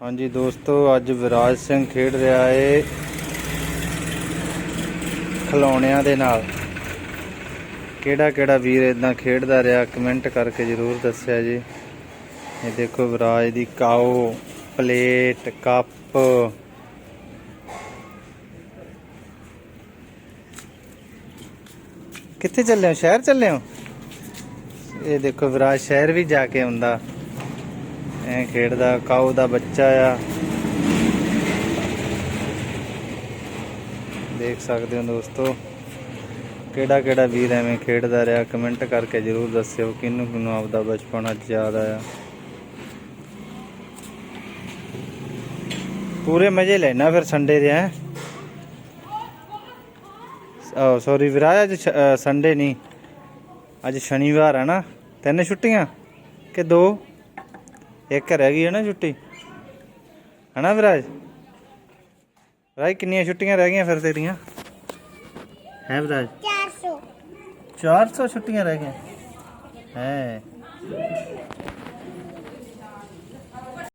ਹਾਂਜੀ ਦੋਸਤੋ, ਅੱਜ ਵਿਰਾਜ ਸਿੰਘ ਖੇਡ ਰਿਹਾ ਏ ਖਿਲੌਣਿਆਂ ਦੇ ਨਾਲ। ਕਿਹੜਾ ਕਿਹੜਾ ਵੀਰ ਇਦਾਂ ਖੇਡਦਾ ਰਿਹਾ, ਕਮੈਂਟ ਕਰਕੇ ਜਰੂਰ ਦੱਸਿਆ ਜੀ। ਇਹ ਦੇਖੋ ਵਿਰਾਜ ਦੀ ਕਾਓ, ਪਲੇਟ, ਕੱਪ। ਕਿੱਥੇ ਚੱਲੇ ਹੋ? ਸ਼ਹਿਰ ਚੱਲੇ ਹੋ? ਇਹ ਦੇਖੋ ਵਿਰਾਜ ਸ਼ਹਿਰ ਵੀ ਜਾ ਕੇ ਆਉਂਦਾ। ਐ ਖੇਡਦਾ, ਕਾਊ ਦਾ ਬੱਚਾ ਆ। ਦੇਖ ਸਕਦੇ ਹੋ ਦੋਸਤੋ, ਕਿਹੜਾ ਕਿਹੜਾ ਵੀਰ ਐਵੇਂ ਖੇਡਦਾ ਰਿਹਾ, ਕਮੈਂਟ ਕਰਕੇ ਜਰੂਰ ਦੱਸਿਓ ਕਿਹਨੂੰ ਕਿਹਨੂੰ ਆਪਦਾ ਬਚਪਨ ਯਾਦ ਆਇਆ। ਪੂਰੇ ਮਜ਼ੇ ਲੈਣਾ ਫਿਰ ਸੰਡੇ ਦੇ, ਹੈ? ਓ ਸੌਰੀ ਵਿਰਾਜ ਅੱਜ ਸੰਡੇ ਨਹੀਂ, ਅੱਜ ਸ਼ਨੀਵਾਰ ਹੈ ਨਾ। ਤਿੰਨ ਛੁੱਟੀਆਂ ਕਿ ਦੋ? ਇੱਕ ਰਹਿ ਗਈ ਹੈ ਨਾ ਛੁੱਟੀ ਹਨਾ ਵਿਰਾਜ ਵਿਰਾਜ ਕਿੰਨੀਆਂ ਛੁੱਟੀਆਂ ਰਹਿ ਗਈਆਂ ਫਿਰ ਤੇਰੀਆਂ ਹੈ ਵਿਰਾਜ 400 400 ਛੁੱਟੀਆਂ ਰਹਿ ਗਈਆਂ ਹੈ